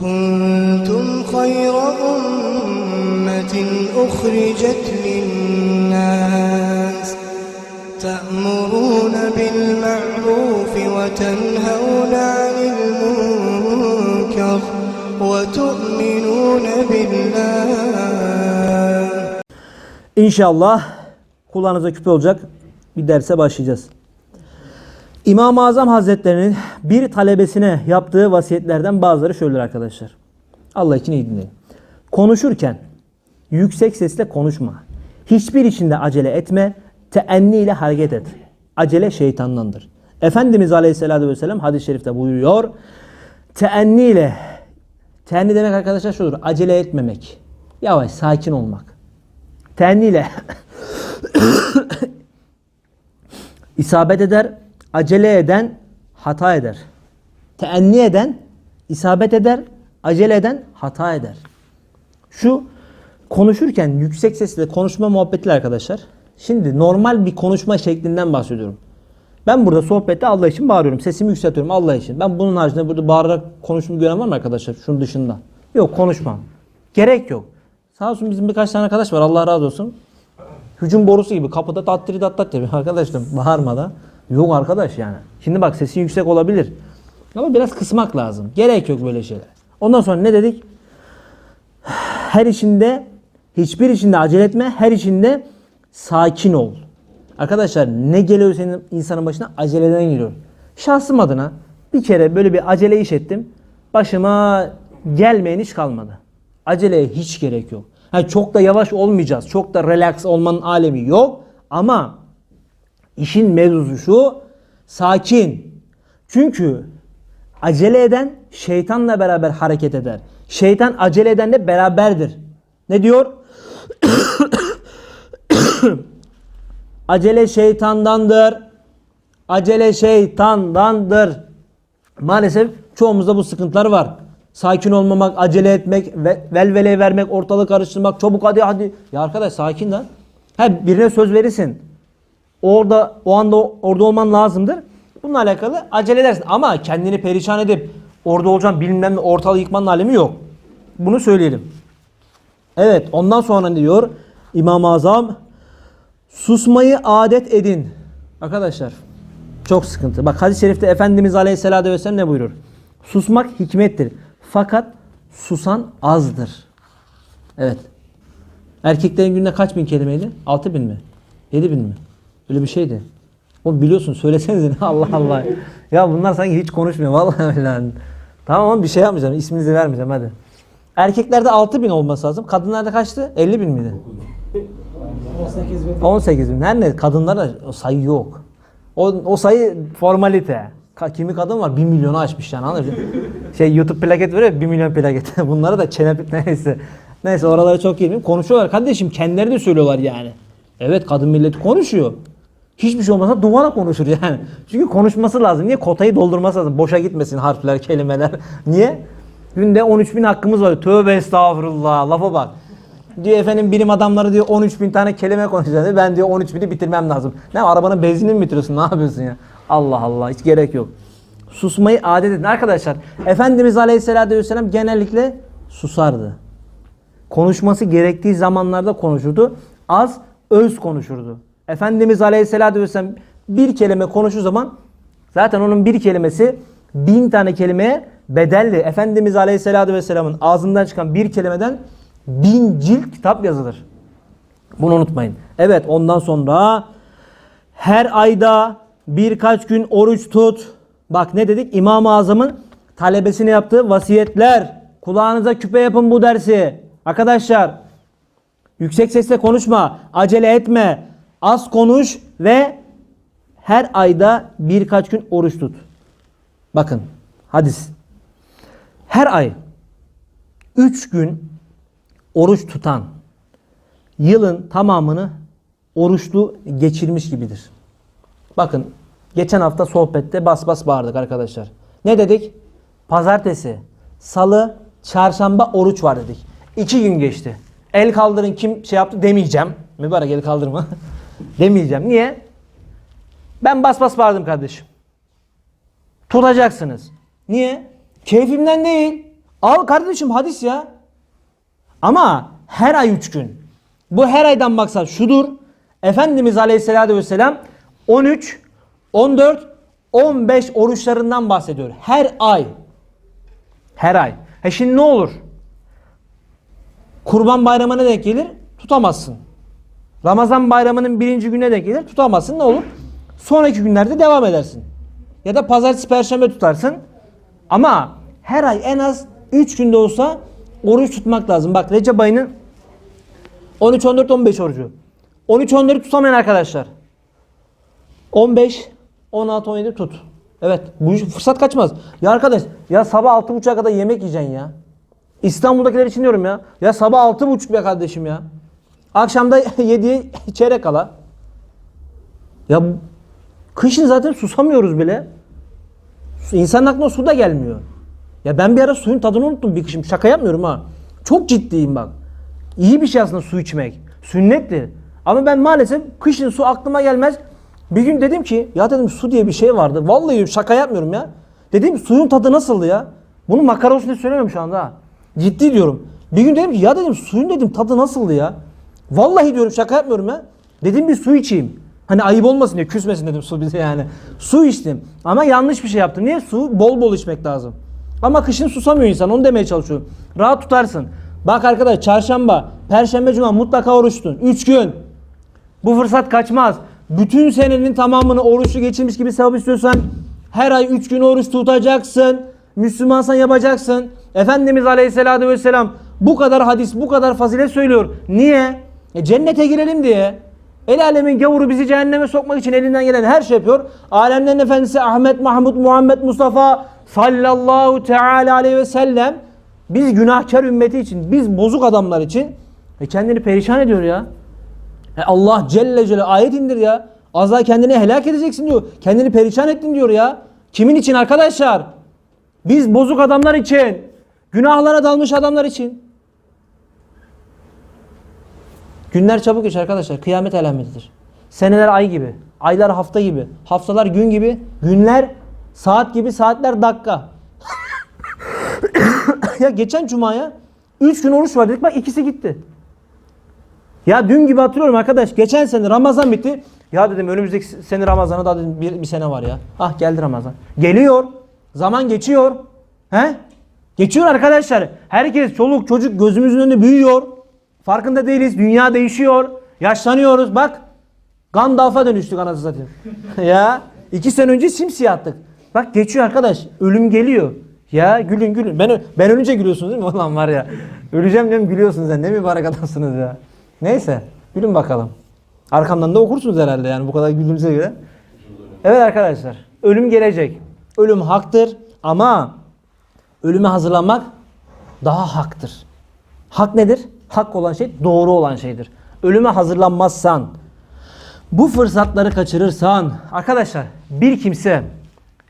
كنتم خير أمة أخرجت للناس تأمرون بالمعروف وتنهون عن المنكر وتؤمنون بالله İnşallah kulağınıza küpe olacak bir derse başlayacağız. İmam-ı Azam Hazretleri'nin bir talebesine yaptığı vasiyetlerden bazıları şöyledir arkadaşlar. Allah için iyi dinleyin. Konuşurken yüksek sesle konuşma. Hiçbir içinde acele etme. Teenni ile hareket et. Acele şeytandandır. Efendimiz Aleyhisselatü Vesselam hadis-i şerifte buyuruyor. Teenni ile Teenni demek arkadaşlar şudur. Acele etmemek. Yavaş, sakin olmak. Teenni ile isabet eder, acele eden hata eder. Teenni eden isabet eder, acele eden hata eder. Şu konuşurken yüksek sesle konuşma muhabbeti arkadaşlar. Şimdi normal bir konuşma şeklinden bahsediyorum. Ben burada sohbette Allah için bağırıyorum. Sesimi yükseltiyorum Allah için. Ben bunun haricinde burada bağırarak konuşmayı gören var mı arkadaşlar? Şunun dışında. Yok konuşmam. Gerek yok. Sağ olsun bizim birkaç tane arkadaş var. Allah razı olsun. Hücum borusu gibi kapıda tattiri tat tat yapıyor. Arkadaşlar bağırma da. Yok arkadaş yani. Şimdi bak sesin yüksek olabilir. Ama biraz kısmak lazım. Gerek yok böyle şeyler. Ondan sonra ne dedik? Her işinde hiçbir işinde acele etme. Her işinde sakin ol. Arkadaşlar ne geliyor senin insanın başına aceleden geliyor. Şahsım adına bir kere böyle bir acele iş ettim. Başıma gelmeyen iş kalmadı. Aceleye hiç gerek yok. Ha, çok da yavaş olmayacağız. Çok da relax olmanın alemi yok. Ama işin mevzusu şu. Sakin. Çünkü acele eden şeytanla beraber hareket eder. Şeytan acele edenle beraberdir. Ne diyor? Acele şeytandandır. Acele şeytandandır. Maalesef çoğumuzda bu sıkıntılar var. Sakin olmamak, acele etmek, ve velvele vermek, ortalık karıştırmak, çabuk hadi hadi. Ya arkadaş sakin lan. Ha birine söz verirsin. Orada o anda orada olman lazımdır. Bununla alakalı acele edersin ama kendini perişan edip orada olacağım bilmem ne ortalığı yıkmanın alemi yok. Bunu söyleyelim. Evet ondan sonra ne diyor? İmam-ı Azam susmayı adet edin. Arkadaşlar çok sıkıntı. Bak hadis-i şerifte Efendimiz Aleyhisselatü Vesselam ne buyurur? Susmak hikmettir. Fakat susan azdır. Evet. Erkeklerin günde kaç bin kelimeydi? 6 bin mi? 7 bin mi? Öyle bir şeydi. O biliyorsun söylesenize Allah Allah. Ya bunlar sanki hiç konuşmuyor vallahi billahi. Tamam ama bir şey yapmayacağım. İsminizi vermeyeceğim hadi. Erkeklerde 6 bin olması lazım. Kadınlarda kaçtı? 50 bin miydi? 18 bin. 18 bin. Her ne? Kadınlarda sayı yok. O, o sayı formalite. Kimi kadın var 1 milyonu aşmış yani anladın? Şey YouTube plaket veriyor ya, 1 milyon plaket. Bunları da çene neyse. Neyse oralara çok girmeyeyim. Konuşuyorlar kardeşim kendileri de söylüyorlar yani. Evet kadın milleti konuşuyor. Hiçbir şey olmasa duvara konuşur yani. Çünkü konuşması lazım. Niye? Kotayı doldurması lazım. Boşa gitmesin harfler, kelimeler. Niye? Günde 13 bin hakkımız var. Tövbe estağfurullah. Lafa bak. Diyor efendim bilim adamları diyor 13 bin tane kelime konuşacağız. Ben diyor 13 bini bitirmem lazım. Ne arabanın benzinini mi bitiriyorsun? Ne yapıyorsun ya? Allah Allah hiç gerek yok. Susmayı adet edin. Arkadaşlar Efendimiz Aleyhisselatü Vesselam genellikle susardı. Konuşması gerektiği zamanlarda konuşurdu. Az öz konuşurdu. Efendimiz Aleyhisselatü Vesselam bir kelime konuşur zaman zaten onun bir kelimesi bin tane kelimeye bedelli. Efendimiz Aleyhisselatü Vesselam'ın ağzından çıkan bir kelimeden bin cilt kitap yazılır. Bunu unutmayın. Evet ondan sonra her ayda birkaç gün oruç tut. Bak ne dedik? İmam-ı Azam'ın talebesine yaptığı vasiyetler. Kulağınıza küpe yapın bu dersi. Arkadaşlar yüksek sesle konuşma. Acele etme. Az konuş ve her ayda birkaç gün oruç tut. Bakın hadis. Her ay 3 gün oruç tutan yılın tamamını oruçlu geçirmiş gibidir. Bakın geçen hafta sohbette bas bas bağırdık arkadaşlar. Ne dedik? Pazartesi, salı, çarşamba oruç var dedik. İki gün geçti. El kaldırın kim şey yaptı demeyeceğim. Mübarek el kaldırma. demeyeceğim. Niye? Ben bas bas bağırdım kardeşim. Tutacaksınız. Niye? Keyfimden değil. Al kardeşim hadis ya. Ama her ay 3 gün. Bu her aydan maksat şudur. Efendimiz Aleyhisselatü Vesselam 13, 14, 15 oruçlarından bahsediyor. Her ay. Her ay. He şimdi ne olur? Kurban bayramına denk gelir tutamazsın. Ramazan bayramının birinci gününe denk gelir tutamazsın ne olur? Sonraki günlerde devam edersin. Ya da pazartesi perşembe tutarsın. Ama her ay en az 3 günde olsa oruç tutmak lazım. Bak Recep ayının 13, 14, 15 orucu. 13, 14 tutamayan arkadaşlar. 15, 16, 17 tut. Evet bu fırsat kaçmaz. Ya arkadaş ya sabah 6.30'a kadar yemek yiyeceksin ya. İstanbul'dakiler için diyorum ya. Ya sabah 6.30 be kardeşim ya. Akşamda 7'ye çeyrek kala. Ya kışın zaten susamıyoruz bile. İnsanın aklına su da gelmiyor. Ya ben bir ara suyun tadını unuttum bir kışım. Şaka yapmıyorum ha. Çok ciddiyim bak. İyi bir şey aslında su içmek. Sünnettir. Ama ben maalesef kışın su aklıma gelmez. Bir gün dedim ki ya dedim su diye bir şey vardı. Vallahi şaka yapmıyorum ya. Dedim suyun tadı nasıldı ya? Bunu makara olsun diye söylemiyorum şu anda. Ciddi diyorum. Bir gün dedim ki ya dedim suyun dedim tadı nasıldı ya? Vallahi diyorum şaka yapmıyorum ya. Dedim bir su içeyim. Hani ayıp olmasın diye küsmesin dedim su bize yani. Su içtim. Ama yanlış bir şey yaptım. Niye? Su bol bol içmek lazım. Ama kışın susamıyor insan. Onu demeye çalışıyorum. Rahat tutarsın. Bak arkadaş çarşamba, perşembe, cuma mutlaka oruç tutun. 3 gün. Bu fırsat kaçmaz. Bütün senenin tamamını oruçlu geçirmiş gibi sevap istiyorsan her ay 3 gün oruç tutacaksın. Müslümansan yapacaksın. Efendimiz Aleyhisselatü Vesselam bu kadar hadis, bu kadar fazilet söylüyor. Niye? E, cennete girelim diye. El alemin gavuru bizi cehenneme sokmak için elinden gelen her şey yapıyor. Alemlerin efendisi Ahmet, Mahmud, Muhammed, Mustafa sallallahu teala aleyhi ve sellem biz günahkar ümmeti için, biz bozuk adamlar için e, kendini perişan ediyor ya. E Allah Celle Celle ayet indir ya. Az daha kendini helak edeceksin diyor. Kendini perişan ettin diyor ya. Kimin için arkadaşlar? Biz bozuk adamlar için. Günahlara dalmış adamlar için. Günler çabuk geçer arkadaşlar. Kıyamet alametidir. Seneler ay gibi. Aylar hafta gibi. Haftalar gün gibi. Günler saat gibi. Saatler dakika. ya geçen cumaya 3 gün oruç var dedik. Bak ikisi gitti. Ya dün gibi hatırlıyorum arkadaş. Geçen sene Ramazan bitti. Ya dedim önümüzdeki sene Ramazan'a da dedim bir, bir sene var ya. Ah geldi Ramazan. Geliyor. Zaman geçiyor. He? Geçiyor arkadaşlar. Herkes çoluk çocuk gözümüzün önünde büyüyor. Farkında değiliz. Dünya değişiyor. Yaşlanıyoruz. Bak. Gandalf'a dönüştük anasını satayım. ya. iki sene önce simsiyahtık. Bak geçiyor arkadaş. Ölüm geliyor. Ya gülün gülün. Ben, ben ölünce gülüyorsunuz değil mi? Ulan var ya. Öleceğim diyorum gülüyorsunuz ya. Ne mübarek adamsınız ya. Neyse. Gülün bakalım. Arkamdan da okursunuz herhalde yani bu kadar güldüğünüze göre. Evet arkadaşlar. Ölüm gelecek. Ölüm haktır ama ölüme hazırlanmak daha haktır. Hak nedir? Hak olan şey doğru olan şeydir. Ölüme hazırlanmazsan, bu fırsatları kaçırırsan, arkadaşlar bir kimse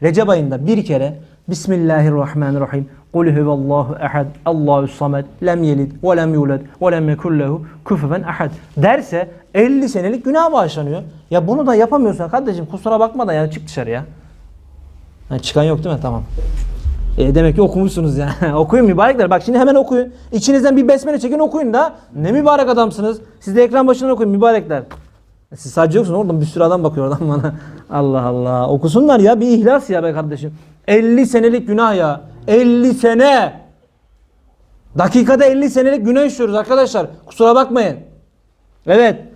Recep ayında bir kere Bismillahirrahmanirrahim Kul huvallahu ehad Allahu samed lem yelid ve lem yulad ve lem yekun lehu kufuven derse 50 senelik günah bağışlanıyor. Ya bunu da yapamıyorsan kardeşim kusura bakma da yani çık dışarı ya. Ha, çıkan yok değil mi? Tamam. E, demek ki okumuşsunuz yani. okuyun mübarekler. Bak şimdi hemen okuyun. İçinizden bir besmele çekin okuyun da. Ne mübarek adamsınız. Siz de ekran başından okuyun mübarekler. Siz sadece yoksunuz oradan bir sürü adam bakıyor oradan bana. Allah Allah. Okusunlar ya bir ihlas ya be kardeşim. 50 senelik günah ya. 50 sene. Dakikada 50 senelik günah işliyoruz arkadaşlar. Kusura bakmayın. Evet.